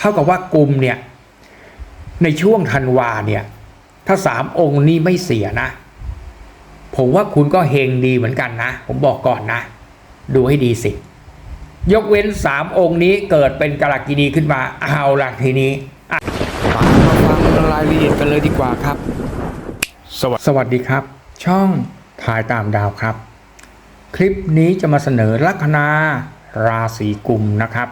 เท่ากับว่ากลุ่มเนี่ยในช่วงธันวาเนี่ยถ้าสามองค์นี้ไม่เสียนะ ผมว่าคุณก็เฮงดีเหมือนกันนะ ผมบอกก่อนนะ ดูให้ดีสิ ยกเว้นสามองค์นี้เกิดเป็นกาลกินีขึ้นมาเอาละทีนี้อะมาฟังรายละเอียดกันเลยดีกว่าครับ สวัสดีสวัสดีครับ ช่องถ่ายตามดาวครับ คลิปนี้จะมาเสนอลัคนาราศีกุมนะครับ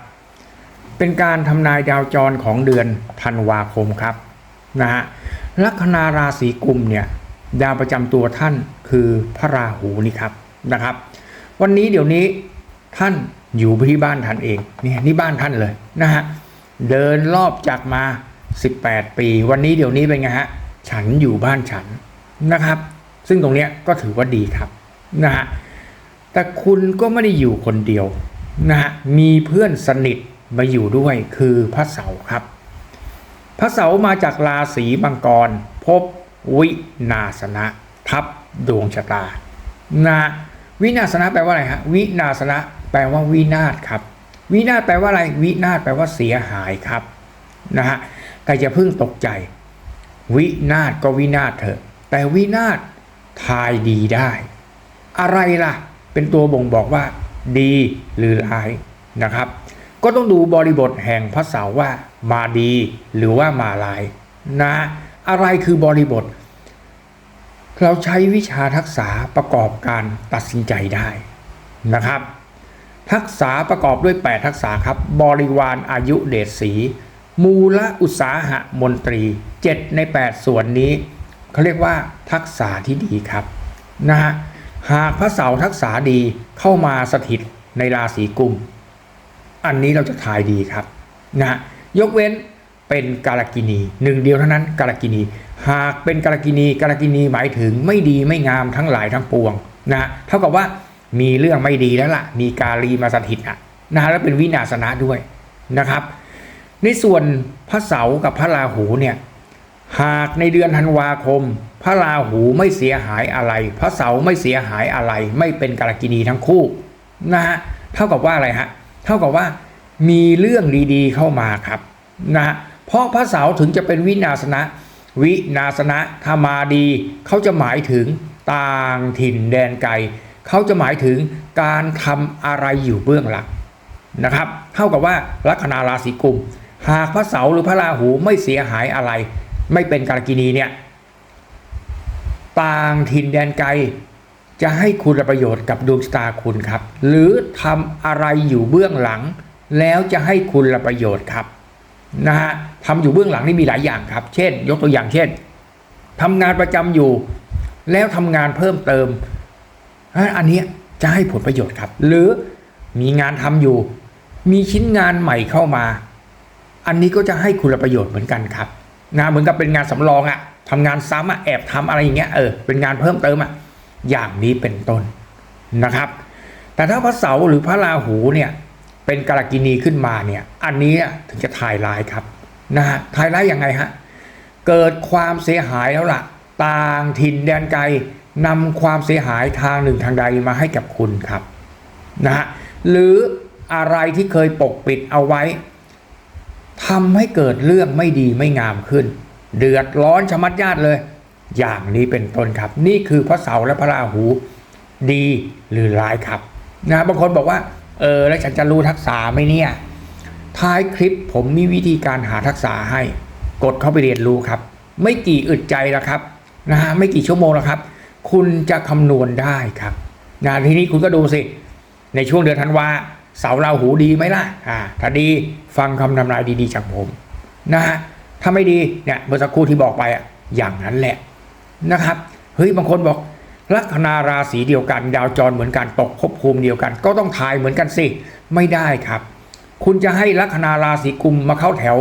เป็นการทำนายดาวจรของเดือนธันวาคมครับนะฮะลัคนาราศีกุมเนี่ยดาวประจำตัวท่านคือพระราหูนี่ครับนะครับ วันนี้เดี๋ยวนี้ท่านอยู่ที่บ้านท่านเองนี่นี่บ้านท่านเลยนะฮะเดินรอบจากมา 18 ปี วันนี้เดี๋ยวนี้เป็นไงฮะฉันอยู่บ้านฉันนะครับ ซึ่งตรงเนี้ยก็ถือว่าดีครับนะฮะแต่คุณก็ไม่ได้อยู่คนเดียวนะฮะมีเพื่อนสนิท มาอยู่ด้วยคือพระเสาร์ครับ พระเสาร์มาจากราศีมังกร พบวินาสนะทับดวงชะตานะวินาสนะแปลว่าอะไรฮะวินาสนะแปลว่าวินาศครับ วินาศแปลว่าอะไร วินาศแปลว่าเสียหายครับนะฮะแต่อย่าเพิ่งตกใจ วินาศก็วินาศเถอะ แต่วินาศทายดีได้ อะไรล่ะ เป็นตัวบ่งบอกว่า ดีหรือร้ายนะครับ ก็ต้องดูบริบทแห่งพระเสาร์ว่ามาดีหรือว่ามาร้ายนะอะไรคือบริบท เราใช้วิชาทักษะประกอบการตัดสินใจได้นะครับ ทักษะประกอบด้วย 8 ทักษะครับ บริวารอายุเดชสีมูลอุตสาหะมนตรี 7 ใน 8 ส่วนนี้เขาเรียกว่าทักษะที่ดีครับนะฮะหากพระเสาร์ทักษะดีเข้ามาสถิตในราศีกุม อันนี้เราจะทายดีครับนะยกเว้นเป็นกาลกินีหนึ่งเดียวเท่านั้นกาลกินี หากเป็นกาลกินีกาลกินีหมายถึงไม่ดีไม่งามทั้งหลายทั้งปวงนะเท่ากับว่ามีเรื่องไม่ดีแล้วล่ะ มีกาลีมาสถิตอะนะแล้วเป็นวินาศนะด้วยนะครับ ในส่วนพระเสาร์กับพระราหูเนี่ยหากในเดือนธันวาคม พระราหูไม่เสียหายอะไร พระเสาร์ไม่เสียหายอะไร ไม่เป็นกาลกินีทั้งคู่นะฮะเท่ากับว่าอะไรฮะ เท่ากับว่ามีเรื่องดีๆเข้ามาครับนะเพราะพระเสาร์ถึงจะเป็นวินาศนะ วินาศนะถ้ามาดีเขาจะหมายถึงต่างถิ่นแดนไกลเขาจะหมายถึงการทำอะไรอยู่เบื้องหลังนะครับ เท่ากับว่าลัคนาราศีกุม หากพระเสาร์หรือพระราหูไม่เสียหายอะไร ไม่เป็นกาลกินีเนี่ยต่างถิ่นแดนไกล จะให้คุณประโยชน์กับดวงชะตาคุณครับ หรือทำอะไรอยู่เบื้องหลัง แล้วจะให้คุณประโยชน์ครับนะฮะทำอยู่เบื้องหลังนี่มีหลายอย่างครับ เช่น ยกตัวอย่างเช่นทำงานประจำอยู่ แล้วทำงานเพิ่มเติมอันนี้จะให้ผลประโยชน์ครับ หรือมีงานทำอยู่ มีชิ้นงานใหม่เข้ามา อันนี้ก็จะให้คุณประโยชน์เหมือนกันครับ งานเหมือนกับเป็นงานสำรองอะทำงานซ้ำอะแอบทำอะไรอย่างเงี้ยเออเป็นงานเพิ่มเติมอะ อย่างนี้เป็นต้นนะครับ แต่ถ้าพระเสาร์หรือพระราหูเนี่ยเป็นกาลกินีขึ้นมาเนี่ยอันนี้ถึงจะทายร้ายครับนะฮะทายร้ายยังไงฮะเกิดความเสียหายแล้วล่ะ ต่างถิ่นแดนไกลนำความเสียหายทางหนึ่งทางใดมาให้กับคุณครับนะฮะหรืออะไรที่เคยปกปิดเอาไว้ทำให้เกิดเรื่องไม่ดีไม่งามขึ้น เดือดร้อนชะมัดญาติเลย อย่างนี้เป็นต้นครับ นี่คือพระเสาร์และพระราหูดีหรือร้ายครับนะบางคนบอกว่าเออแล้วฉันจะรู้ทักษะไหมเนี่ยท้ายคลิปผมมีวิธีการหาทักษะให้ กดเข้าไปเรียนรู้ครับ ไม่กี่อึดใจแล้วครับนะฮะไม่กี่ชั่วโมงแล้วครับ คุณจะคำนวณได้ครับนะทีนี้คุณก็ดูสิ ในช่วงเดือนธันวาเสาราหูดีไหมล่ะอ่าถ้าดีฟังคำทำนายดีๆจากผมนะฮะถ้าไม่ดีเนี่ยเมื่อสักครู่ที่บอกไปอะอย่างนั้นแหละ นะครับเฮ้ยบางคนบอกลัคนาราศีเดียวกัน ดาวจรเหมือนกันตกภพภูมิเดียวกัน ก็ต้องทายเหมือนกันสิไม่ได้ครับ คุณจะให้ลัคนาราศีกุมมาเข้าแถว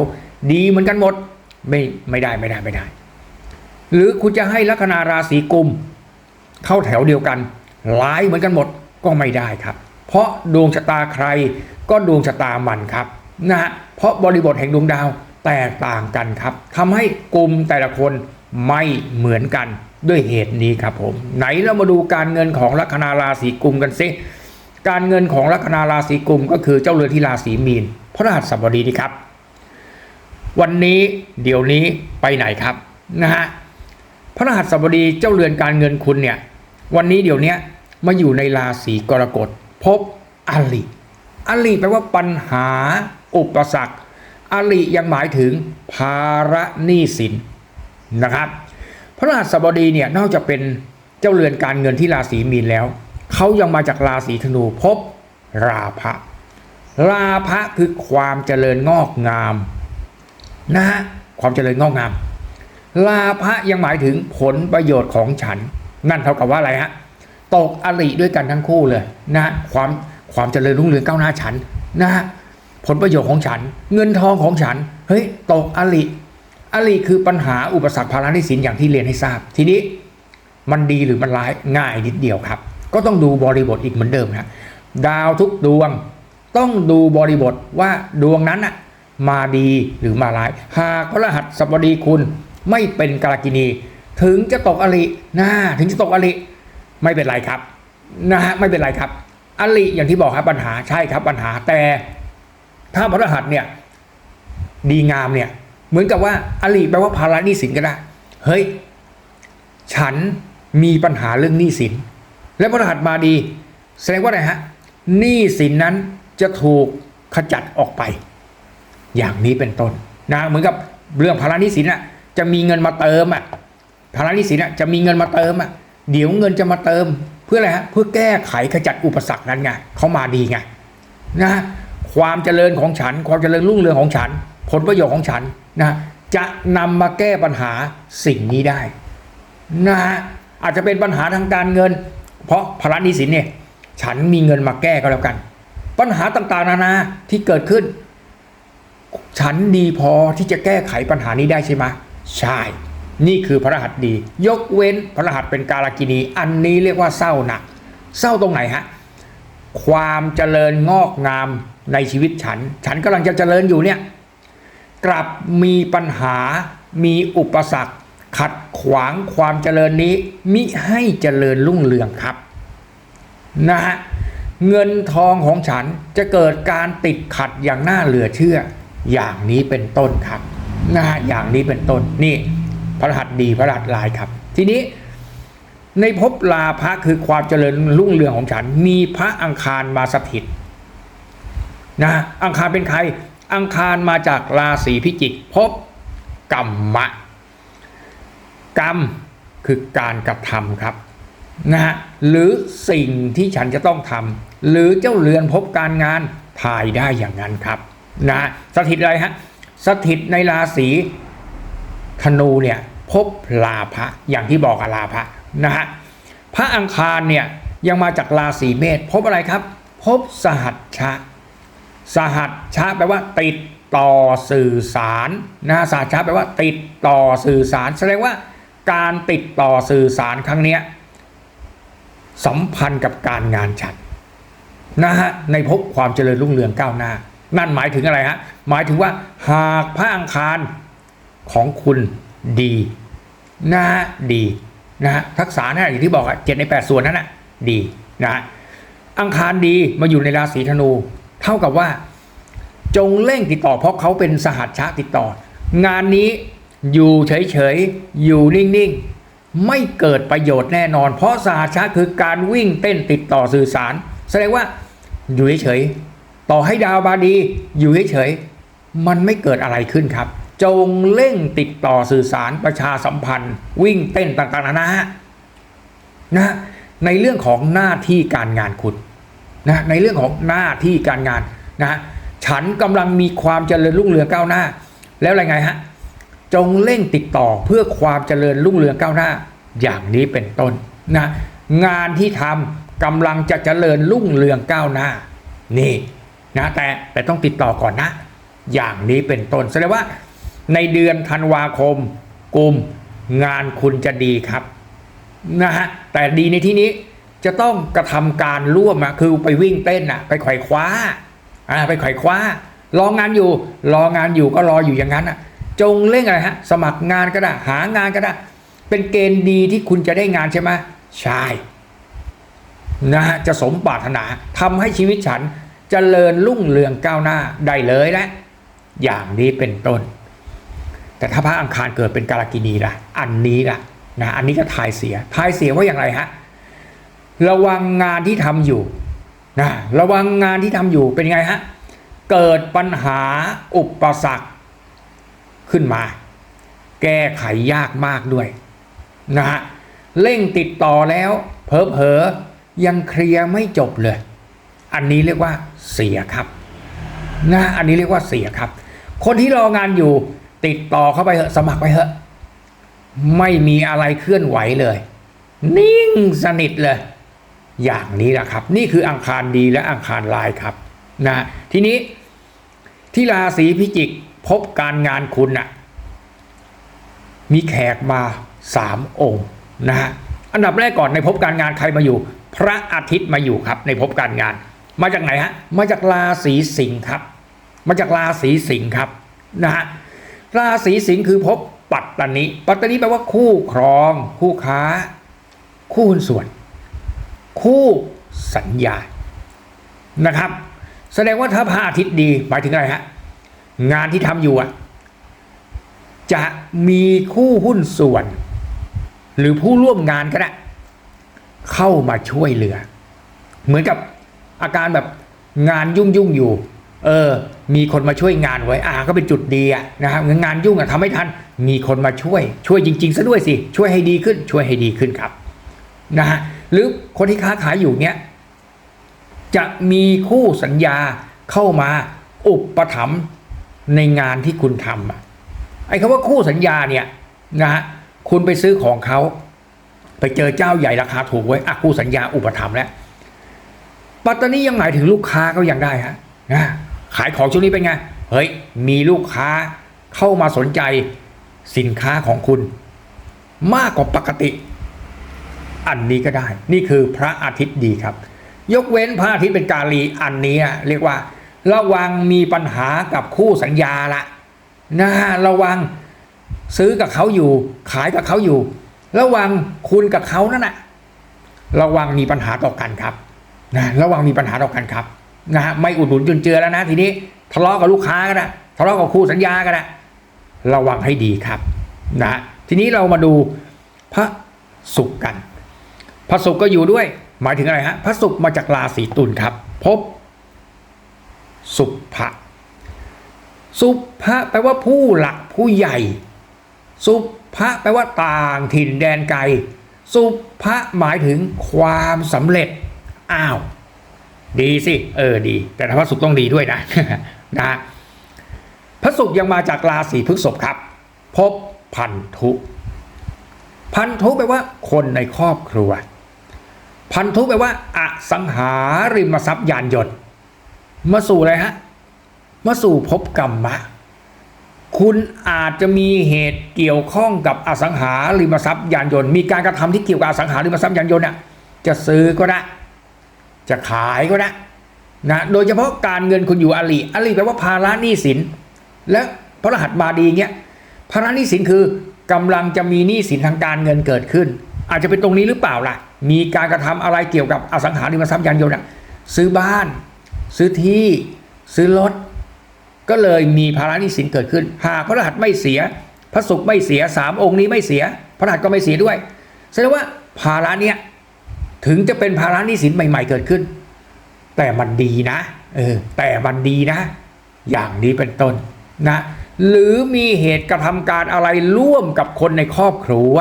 ดีเหมือนกันหมดไม่ไม่ได้ไม่ได้ไม่ได้ หรือคุณจะให้ลัคนาราศีกุม เข้าแถวเดียวกันร้ายเหมือนกันหมดก็ไม่ได้ครับ เพราะดวงชะตาใครก็ดวงชะตามันครับนะฮะเพราะบริบทแห่งดวงดาวแตกต่างกันครับทำให้กลุ่มแต่ละคน ไม่เหมือนกันด้วยเหตุนี้ครับผม ไหนเรามาดูการเงินของลัคนาราศีกุมกันสิการเงินของลัคนาราศีกุมก็คือเจ้าเรือนที่ราศีมีนพระรหัสบดีนี่ครับ วันนี้เดี๋ยวนี้ไปไหนครับนะฮะพระรหัสบดีเจ้าเรือนการเงินคุณเนี่ยวันนี้เดี๋ยวนี้มาอยู่ในราศีกรกฎพบอลิอลิแปลว่าปัญหาอุปสรรคอลิยังหมายถึงภาระหนี้สิน นะครับพระรหัสบดีเนี่ยนอกจากเป็นเจ้าเรือนการเงินที่ราศีมีนแล้ว เขายังมาจากราศีธนูพบราภะราภะคือความเจริญงอกงามนะฮะความเจริญงอกงามลาภะยังหมายถึงผลประโยชน์ของฉัน นั่นเท่ากับว่าอะไรฮะตกอริด้วยกันทั้งคู่เลยนะฮะความความเจริญรุ่งเรืองก้าวหน้าฉันนะฮะผลประโยชน์ของฉัน เงินทองของฉันเฮ้ยตกอริ อริคือปัญหาอุปสรรคภาระหนี้สินอย่างที่เรียนให้ทราบ ทีนี้มันดีหรือมันร้ายง่ายนิดเดียวครับ ก็ต้องดูบริบทอีกเหมือนเดิมครับดาวทุกดวง ต้องดูบริบทว่าดวงนั้นอะมาดีหรือมาร้าย หากพระรหัสบดีคุณไม่เป็นกาลกินี ถึงจะตกอรินะถึงจะตกอริไม่เป็นไรครับนะฮะไม่เป็นไรครับ อริอย่างที่บอกครับปัญหาใช่ครับปัญหาแต่ ถ้าพระรหัสเนี่ยดีงามเนี่ย เหมือนกับว่าอริแปลว่าภาระหนี้สินก็ได้ เฮ้ย ฉันมีปัญหาเรื่องหนี้สิน และพระรหัสมาดี แสดงว่าอะไรฮะหนี้สินนั้นจะถูกขจัดออกไป อย่างนี้เป็นต้นนะเหมือนกับเรื่องภาระหนี้สินอะจะมีเงินมาเติมอะภาระหนี้สินอะจะมีเงินมาเติมอะเดี๋ยวเงินจะมาเติม เพื่ออะไรฮะเพื่อแก้ไขขจัดอุปสรรคนั้นไงเขามาดีไงนะความเจริญของฉัน ความเจริญรุ่งเรืองของฉัน ผลประโยชน์ของฉันนะจะนำมาแก้ปัญหาสิ่งนี้ได้นะฮะอาจจะเป็นปัญหาทางการเงิน เพราะภาระหนี้สินเนี่ยฉันมีเงินมาแก้ก็แล้วกัน ปัญหาต่างๆนานาที่เกิดขึ้น ฉันดีพอที่จะแก้ไขปัญหานี้ได้ใช่ไหมใช่ นี่คือพระรหัสดี ยกเว้นพระรหัสเป็นกาลกินี อันนี้เรียกว่าเศร้าหนัก เศร้าตรงไหนฮะความเจริญงอกงามในชีวิตฉัน ฉันกำลังจะเจริญอยู่เนี่ย กลับมีปัญหา มีอุปสรรค ขัดขวางความเจริญนี้ มิให้เจริญรุ่งเรืองครับนะฮะเงินทองของฉันจะเกิดการติดขัดอย่างน่าเหลือเชื่อ อย่างนี้เป็นต้นครับนะฮะอย่างนี้เป็นต้นนี่พระหัสดีพระหัสลายครับ ทีนี้ในภพลาภะคือความเจริญรุ่งเรืองของฉัน มีพระอังคารมาสถิตนะอังคารเป็นใคร อังคารมาจากราศีพิจิกภพกรรมะ กรรมคือการกระทำครับนะฮะหรือสิ่งที่ฉันจะต้องทำหรือเจ้าเรือนพบการงานถ่ายได้อย่างนั้นครับนะสถิตอะไรฮะสถิตในราศีธนูเนี่ยพบลาภะอย่างที่บอกอะลาภะนะฮะพระอังคารเนี่ยยังมาจากราศีเมษพบอะไรครับ พบสหัชชะ สหัชชะแปลว่าติดต่อสื่อสารนะสหัชชะแปลว่าติดต่อสื่อสาร แสดงว่าการติดต่อสื่อสารครั้งนี้สัมพันธ์กับการงานฉันนะฮะในภพความเจริญรุ่งเรืองก้าวหน้า นั่นหมายถึงอะไรฮะหมายถึงว่าหากพระอังคารของคุณดีนะฮะดีนะฮะทักษะนั่นอย่างที่บอกอะเจ็ดในแปดส่วนนั้นอะดีนะฮะอังคารดีมาอยู่ในราศีธนู เท่ากับว่า จงเร่งติดต่อเพราะเขาเป็นสหัชชะติดต่อ งานนี้อยู่เฉยๆ อยู่นิ่งๆ ไม่เกิดประโยชน์แน่นอน เพราะสหัชชะคือการวิ่งเต้นติดต่อสื่อสาร แสดงว่าอยู่เฉยๆ ต่อให้ดาวบาดี อยู่เฉยๆ มันไม่เกิดอะไรขึ้นครับ จงเร่งติดต่อสื่อสารประชาสัมพันธ์ วิ่งเต้นต่างๆนานานะในเรื่องของหน้าที่การงานคุณ นะในเรื่องของหน้าที่การงานนะฉันกำลังมีความเจริญรุ่งเรืองก้าวหน้า แล้วอะไรไงฮะจงเร่งติดต่อเพื่อความเจริญรุ่งเรืองก้าวหน้า อย่างนี้เป็นต้นนะงานที่ทำกำลังจะเจริญรุ่งเรืองก้าวหน้านี่นะแต่แต่ต้องติดต่อก่อนนะ อย่างนี้เป็นต้นแสดงว่า ในเดือนธันวาคมกุมงานคุณจะดีครับนะฮะแต่ดีในที่นี้ จะต้องกระทำการร่วมอะคือไปวิ่งเต้นอะไปไขว่คว้าอ่าไปไขว่คว้ารองานอยู่ รองานอยู่ก็รออยู่อย่างนั้นอะจงเร่งอะไรฮะ สมัครงานก็ได้หางานก็ได้ เป็นเกณฑ์ดีที่คุณจะได้งานใช่ไหมใช่นะฮะจะสมปรารถนาทำให้ชีวิตฉันจเจริญรุ่งเรืองก้าวหน้าได้เลยและ อย่างนี้เป็นต้น แต่ถ้าพระอังคารเกิดเป็นกาลกินีล่ะ อันนี้ล่ะนะอันนี้ก็ทายเสียทายเสียว่าอย่างไรฮะ ระวังงานที่ทำอยู่นะระวังงานที่ทำอยู่เป็นไงฮะ เกิดปัญหาอุปสรรคขึ้นมา แก้ไขยากมากด้วยนะฮะเร่งติดต่อแล้วเผลอยังเคลียร์ไม่จบเลย อันนี้เรียกว่าเสียครับนะอันนี้เรียกว่าเสียครับ คนที่รองานอยู่ติดต่อเข้าไปเถอะสมัครไปเถอะ ไม่มีอะไรเคลื่อนไหวเลย นิ่งสนิทเลย อย่างนี้แหละครับ นี่คืออังคารดีและอังคารลายครับนะทีนี้ที่ราศีพิจิกพบการงานคุณน่ะมีแขกมาสามองค์นะฮะอันดับแรกก่อนในภพการงานใครมาอยู่ พระอาทิตย์มาอยู่ครับ ในภพการงาน มาจากไหนฮะมาจากราศีสิงห์ครับ มาจากราศีสิงห์ครับนะฮะราศีสิงห์คือภพปัตตานีปัตตานีแปลว่าคู่ครอง คู่ค้า คู่หุ้นส่วน คู่สัญญานะครับ แสดงว่าถ้าพระอาทิตย์ดีหมายถึงอะไรฮะงานที่ทำอยู่อะจะมีคู่หุ้นส่วน หรือผู้ร่วมงานก็ได้เข้ามาช่วยเหลือ เหมือนกับอาการแบบงานยุ่งยุ่งอยู่ เออ มีคนมาช่วยงานไว้อ่าก็เป็นจุดดีอะนะครับงานยุ่งอะทำไม่ทันมีคนมาช่วย ช่วยจริง ๆซะด้วยสิ ช่วยให้ดีขึ้น ช่วยให้ดีขึ้นครับ นะฮะ หรือคนที่ค้าขายอยู่เนี้ยจะมีคู่สัญญาเข้ามาอุปถัมภ์ในงานที่คุณทำไอ้คำว่าคู่สัญญาเนี่ยนะฮะคุณไปซื้อของเขาไปเจอเจ้าใหญ่ราคาถูกไว้อะคู่สัญญาอุปถัมภ์แล้วปัตตานียังหมายถึงลูกค้าก็ยังได้ฮะนะขายของช่วงนี้เป็นไงเฮ้ยมีลูกค้าเข้ามาสนใจสินค้าของคุณ มากกว่าปกติ อันนี้ก็ได้ นี่คือพระอาทิตย์ดีครับ ยกเว้นพระอาทิตย์เป็นกาลีอันนี้เรียกว่า ระวังมีปัญหากับคู่สัญญาละนะระวังซื้อกับเขาอยู่ ขายกับเขาอยู่ ระวังคุณกับเขานั่นนะระวังมีปัญหาต่อกันครับนะระวังมีปัญหาต่อกันครับนะฮะไม่อุดหนุนจนเจือแล้วนะทีนี้ทะเลาะกับลูกค้าก็ได้ทะเลาะกับคู่สัญญาก็ได้ระวังให้ดีครับนะทีนี้เรามาดูพระศุกร์กัน พระศุกร์ก็อยู่ด้วย หมายถึงอะไรฮะพระศุกร์มาจากราศีตุลครับ พบ สุภะสุภะแปลว่าผู้หลักผู้ใหญ่ สุภะแปลว่าต่างถิ่นแดนไกล สุภะหมายถึงความสำเร็จอ้าว ดีสิ เออดี แต่พระศุกร์ต้องดีด้วยนะนะพระศุกร์ยังมาจากราศีพฤษภครับ พบพันธุ พันธุแปลว่าคนในครอบครัว พันธุแปลว่าอสังหาริมทรัพย์ยานยนต์มาสู่อะไรฮะมาสู่ภพกรรมะ คุณอาจจะมีเหตุเกี่ยวข้องกับอสังหาริมทรัพย์ยานยนต์มีการกระทำที่เกี่ยวกับอสังหาริมทรัพย์ยานยนต์น่ะจะซื้อก็ได้ จะขายก็ได้นะโดยเฉพาะการเงินคุณอยู่อลีอลีแปลว่าภาระหนี้สิน และพระรหัสมาดีเงี้ยภาระหนี้สินคือกำลังจะมีหนี้สินทางการเงินเกิดขึ้น อาจจะเป็นตรงนี้หรือเปล่าล่ะ มีการกระทำอะไรเกี่ยวกับอสังหาริมทรัพย์ยานยนต์ซื้อบ้าน ซื้อที่ ซื้อรถ ก็เลยมีภาระหนี้สินเกิดขึ้น หากพระรหัสไม่เสีย พระศุกร์ไม่เสียสามองค์นี้ไม่เสีย พระรหัสก็ไม่เสียด้วยแสดงว่าภาระเนี้ยถึงจะเป็นภาระหนี้สินใหม่ ๆ เกิดขึ้น แต่มันดีนะเออแต่มันดีนะ อย่างนี้เป็นต้นนะหรือมีเหตุกระทำการอะไรร่วมกับคนในครอบครัว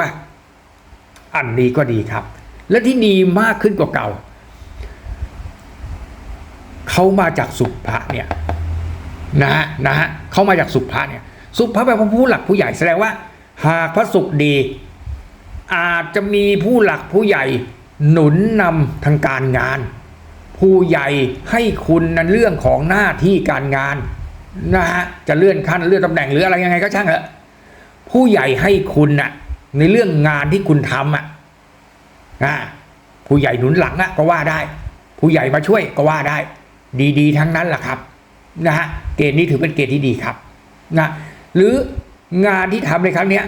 อันนี้ก็ดีครับ และที่ดีมากขึ้นกว่าเก่า เขามาจากสุภะเนี่ยนะฮะนะฮะเขามาจากสุภะเนี่ย สุภะแปลว่าผู้หลักผู้ใหญ่แสดงว่า หากพระศุกดี อาจจะมีผู้หลักผู้ใหญ่หนุนนำทางการงาน ผู้ใหญ่ให้คุณในเรื่องของหน้าที่การงานนะฮะจะเลื่อนขั้นเลื่อนตำแหน่งหรืออะไรยังไงก็ช่างเถอะผู้ใหญ่ให้คุณน่ะ ในเรื่องงานที่คุณทำอะนะผู้ใหญ่หนุนหลังอะก็ว่าได้ ผู้ใหญ่มาช่วยก็ว่าได้ ดีๆ ทั้งนั้นแหละครับนะฮะเกณฑ์นี้ถือเป็นเกณฑ์ที่ดีครับนะหรืองานที่ทำในครั้งเนี้ย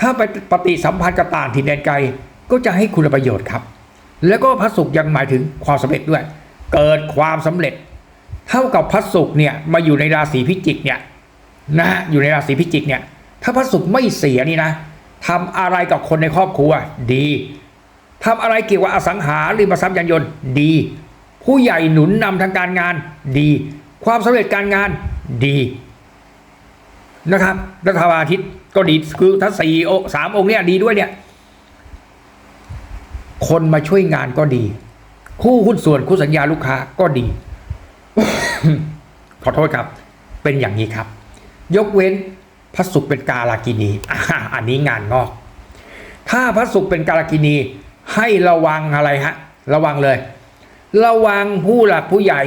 ถ้าไปปฏิสัมพันธ์กับต่างถิ่นแดนไกล ก็จะให้คุณประโยชน์ครับ แล้วก็พระศุกร์ยังหมายถึงความสำเร็จด้วย เกิดความสำเร็จ เท่ากับพระศุกร์เนี่ยมาอยู่ในราศีพิจิกเนี่ยนะฮะอยู่ในราศีพิจิกเนี่ยถ้าพระศุกร์ไม่เสียนี่นะ ทำอะไรกับคนในครอบครัวดีทำอะไรเกี่ยวกับอสังหาริมทรัพย์ยานยนต์ดี ผู้ใหญ่หนุนนำทางการงานดี ความสำเร็จการงานดีนะครับรัฐบาลอาทิตย์ก็ดีคือทั้งสี่อสามองค์เนี่ยดีด้วยเนี่ย คนมาช่วยงานก็ดี คู่หุ้นส่วนคู่สัญญาลูกค้าก็ดี ขอโทษครับ เป็นอย่างนี้ครับ ยกเว้น พระศุกร์เป็นกาลากินีอ่าอันนี้งานงอก ถ้าพระศุกร์เป็นกาลากินีให้ระวังอะไรฮะ ระวังเลย ระวังผู้หลักผู้ใหญ่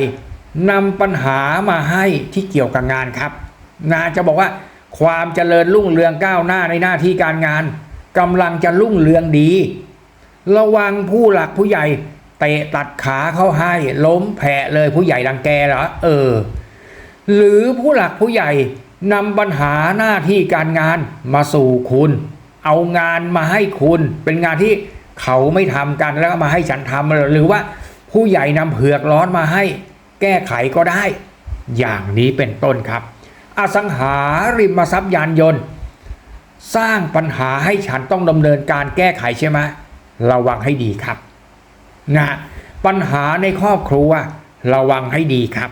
นำปัญหามาให้ที่เกี่ยวกับงานครับงาจะบอกว่าความเจริญรุ่งเรืองก้าวหน้าในหน้าที่การงานกำลังจะรุ่งเรืองดี ระวังผู้หลักผู้ใหญ่เตะตัดขาเข้าให้ ล้มแผลเลยผู้ใหญ่รังแกเหรอเออ หรือผู้หลักผู้ใหญ่ นำปัญหาหน้าที่การงานมาสู่คุณ เอางานมาให้คุณ เป็นงานที่เขาไม่ทำกันแล้วมาให้ฉันทำหรือว่าผู้ใหญ่นำเผือกร้อนมาให้ แก้ไขก็ได้ อย่างนี้เป็นต้นครับ อสังหาริมทรัพย์ยานยนต์ สร้างปัญหาให้ฉันต้องดำเนินการแก้ไขใช่ไหมระวังให้ดีครับนะปัญหาในครอบครัวระวังให้ดีครับ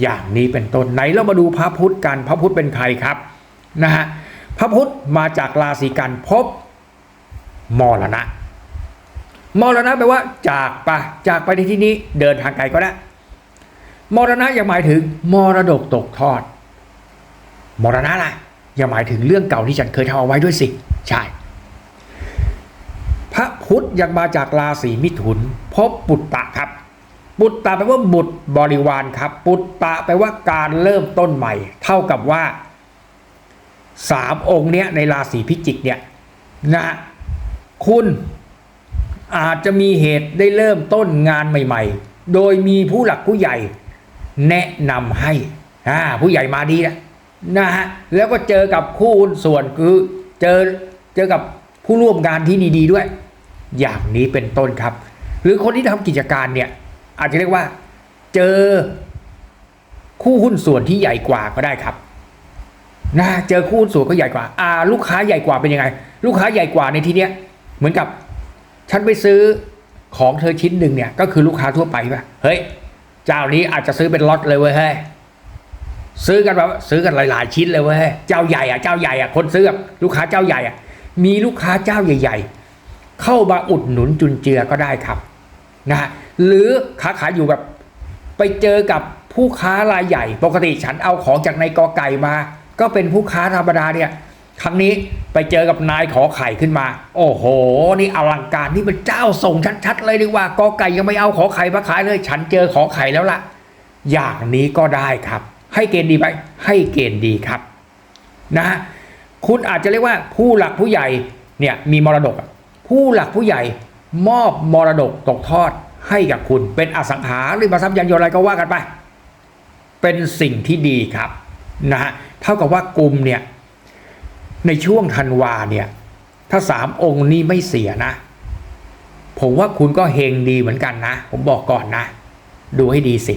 อย่างนี้เป็นต้นไหนเรามาดูพระพุธกันพระพุธเป็นใครครับนะฮะพระพุธมาจากราศีกันพบมรณะมรณะแปลว่าจากไปจากไปในที่นี้เดินทางไกลก็ได้มรณะยังหมายถึงมรดกตกทอดมรณะล่ะยังหมายถึงเรื่องเก่าที่ฉันเคยทำเอาไว้ด้วยสิ ใช่ พระพุธยังมาจากราศีมิถุนพบปุตตะครับ ปุตตะแปลว่าบุตรบริวารครับ ปุตตะแปลว่าการเริ่มต้นใหม่ เท่ากับว่าสามองค์เนี้ยในราศีพิจิกเนี่ยนะคุณอาจจะมีเหตุได้เริ่มต้นงานใหม่ ๆ โดยมีผู้หลักผู้ใหญ่แนะนำให้อ่าผู้ใหญ่มาดีนะนะฮะแล้วก็เจอกับคู่ส่วนคือเจอเจอกับผู้ร่วมงานที่ดีๆด้วย อย่างนี้เป็นต้นครับ หรือคนที่ทำกิจการเนี่ย อาจจะเรียกว่า เจอคู่หุ้นส่วนที่ใหญ่กว่าก็ได้ครับนะเจอคู่หุ้นส่วนก็ใหญ่กว่า อ่า ลูกค้าใหญ่กว่าเป็นยังไง ลูกค้าใหญ่กว่าในที่เนี้ยเหมือนกับฉันไปซื้อของเธอชิ้นหนึ่งเนี่ย ก็คือลูกค้าทั่วไปป่ะเฮ้ยเจ้านี้อาจจะซื้อเป็นล็อตเลยเว้ยเฮ้ยซื้อกันแบบซื้อกันหลาย ๆ ชิ้นเลยเว้ยเจ้าใหญ่อะเจ้าใหญ่อะคนซื้อกับลูกค้าเจ้าใหญ่อะมีลูกค้าเจ้าใหญ่ ๆ เข้ามาอุดหนุนจุนเจือก็ได้ครับ นะฮะหรือค้าขายอยู่แบบไปเจอกับผู้ค้ารายใหญ่ ปกติฉันเอาของจากในกอไก่มา ก็เป็นผู้ค้าธรรมดาเนี่ยครั้งนี้ไปเจอกับนายขอไข่ขึ้นมา โอ้โห นี่อลังการนี่เป็นเจ้าส่งชัดๆเลยดีกว่ากอไก่ยังไม่เอาขอไข่มาขายเลย ฉันเจอขอไข่แล้วล่ะ อย่างนี้ก็ได้ครับ ให้เกณฑ์ดีไหมให้เกณฑ์ดีครับ นะฮะคุณอาจจะเรียกว่าผู้หลักผู้ใหญ่เนี่ยมีมรดก ผู้หลักผู้ใหญ่ มอบมรดกตกทอดให้กับคุณ เป็นอสังหาริมทรัพย์ยานยนต์อะไรก็ว่ากันไป เป็นสิ่งที่ดีครับนะฮะเท่ากับว่ากลุ่มเนี่ยในช่วงธันวาเนี่ยถ้าสามองค์นี้ไม่เสียนะ ผมว่าคุณก็เฮงดีเหมือนกันนะ ผมบอกก่อนนะ ดูให้ดีสิ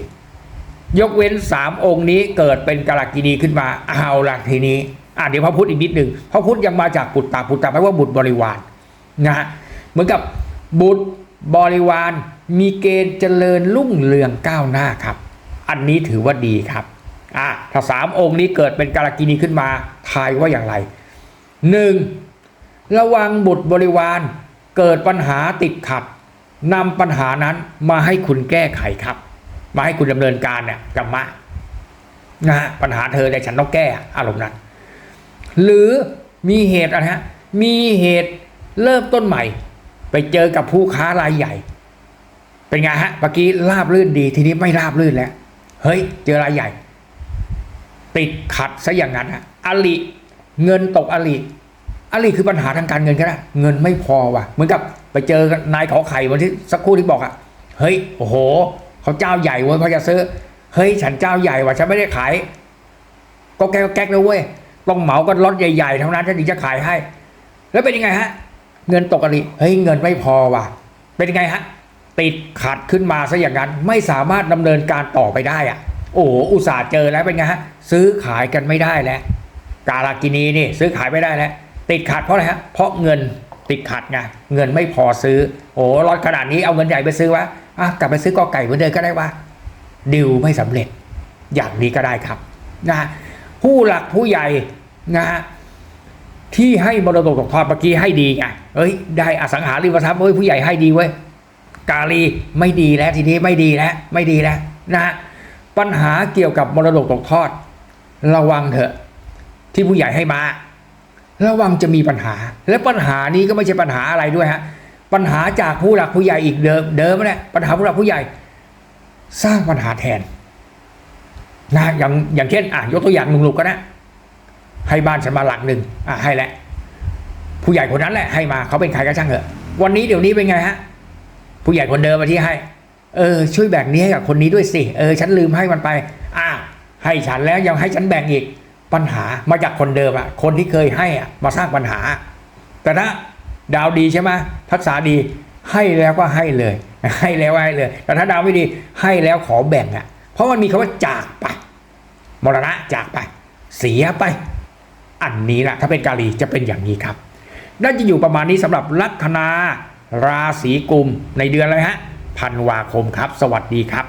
ยกเว้นสามองค์นี้เกิดเป็นกาลกินีขึ้นมาเอาละทีนี้อะเดี๋ยวพระพุทธอีกนิดหนึ่งพระพุทธยังมาจากปุตตาปุตตาแปลว่าบุตรบริวารนะฮะเหมือนกับ บุตรบริวาร มีเกณฑ์เจริญรุ่งเรืองก้าวหน้าครับ อันนี้ถือว่าดีครับอะถ้าสามองค์นี้เกิดเป็นกาลกินีขึ้นมาทายว่าอย่างไรหนึ่งระวังบุตรบริวาร เกิดปัญหาติดขัดนำปัญหานั้นมาให้คุณแก้ไขครับ มาให้คุณดำเนินการเนี่ยกรรมะนะฮะปัญหาเธอแต่ฉันต้องแก้อารมณ์นั้น หรือมีเหตุอะไรฮะมีเหตุเริ่มต้นใหม่ ไปเจอกับผู้ค้ารายใหญ่ เป็นไงฮะเมื่อกี้ราบลื่นดีทีนี้ไม่ราบลื่นแล้ว เฮ้ย เจอรายใหญ่ ติดขัดซะอย่างนั้นฮะอลิเงินตกอลิอลิคือปัญหาทางการเงินก็ได้เงินไม่พอว่ะ เหมือนกับไปเจอนายขอไข่วันที่สักครู่ที่บอกอะเฮ้ยโอ้โหเขาเจ้าใหญ่เว้ยเขาจะซื้อเฮ้ยฉันเจ้าใหญ่ว่ะฉันไม่ได้ขายก็แก๊กก็แก๊กเลยเว้ยต้องเหมากันรถใหญ่ๆเท่านั้นฉันถึงจะขายให้ แล้วเป็นยังไงฮะ เงินตกอลิเฮ้ยเงินไม่พอว่ะ เป็นไงฮะ ติดขัดขึ้นมาซะอย่างนั้นไม่สามารถดำเนินการต่อไปได้อะ โอ้โหอุตส่าห์เจอแล้วเป็นไงฮะ ซื้อขายกันไม่ได้แล้วกาลากินีนี่ซื้อขายไม่ได้แล้วติดขัดเพราะอะไรฮะเพราะเงินติดขัดไงเงินไม่พอซื้อ โอ้รถขนาดนี้เอาเงินใหญ่ไปซื้อวะอะกลับไปซื้อกอไก่เหมือนเดิมก็ได้วะดิวไม่สำเร็จอย่างนี้ก็ได้ครับนะผู้หลักผู้ใหญ่นะฮะ ที่ให้มรดกตกทอดเมื่อกี้ให้ดีไงเอ้ยได้อสังหาริมทรัพย์เฮ้ยผู้ใหญ่ให้ดีเว้ยกาลีไม่ดีแล้วทีนี้ไม่ดีแล้วไม่ดีแล้วนะปัญหาเกี่ยวกับมรดกตกทอด ระวังเถอะ ที่ผู้ใหญ่ให้มา ระวังจะมีปัญหา และปัญหานี้ก็ไม่ใช่ปัญหาอะไรด้วยฮะปัญหาจากผู้หลักผู้ใหญ่อีกเดิมเดิมเนี่ยปัญหาผู้หลักผู้ใหญ่ สร้างปัญหาแทนนะอย่างอย่างเช่นอะยกตัวอย่างหนุ่มๆก็นะ ให้บ้านฉันมาหลักหนึ่งอะให้แหละ ผู้ใหญ่คนนั้นแหละให้มาเขาเป็นใครก็ช่างเถอะ วันนี้เดี๋ยวนี้เป็นไงฮะ ผู้ใหญ่คนเดิมมาที่ให้ เออ ช่วยแบ่งนี้ให้กับคนนี้ด้วยสิเออฉันลืมให้มันไปอะให้ฉันแล้วยังให้ฉันแบ่งอีกปัญหามาจากคนเดิมอะคนที่เคยให้อะมาสร้างปัญหา แต่ถ้าดาวดีใช่ไหมทักษะดีให้แล้วก็ให้เลย ให้แล้วให้เลย แต่ถ้าดาวไม่ดีให้แล้วขอแบ่งอะเพราะมันมีคำว่าจากไปมรณะจากไป เสียไป อันนี้แหละถ้าเป็นกาลีจะเป็นอย่างนี้ครับน่าจะอยู่ประมาณนี้สำหรับลัคนาราศีกุมในเดือนอะไรฮะ พันวาคมครับ สวัสดีครับ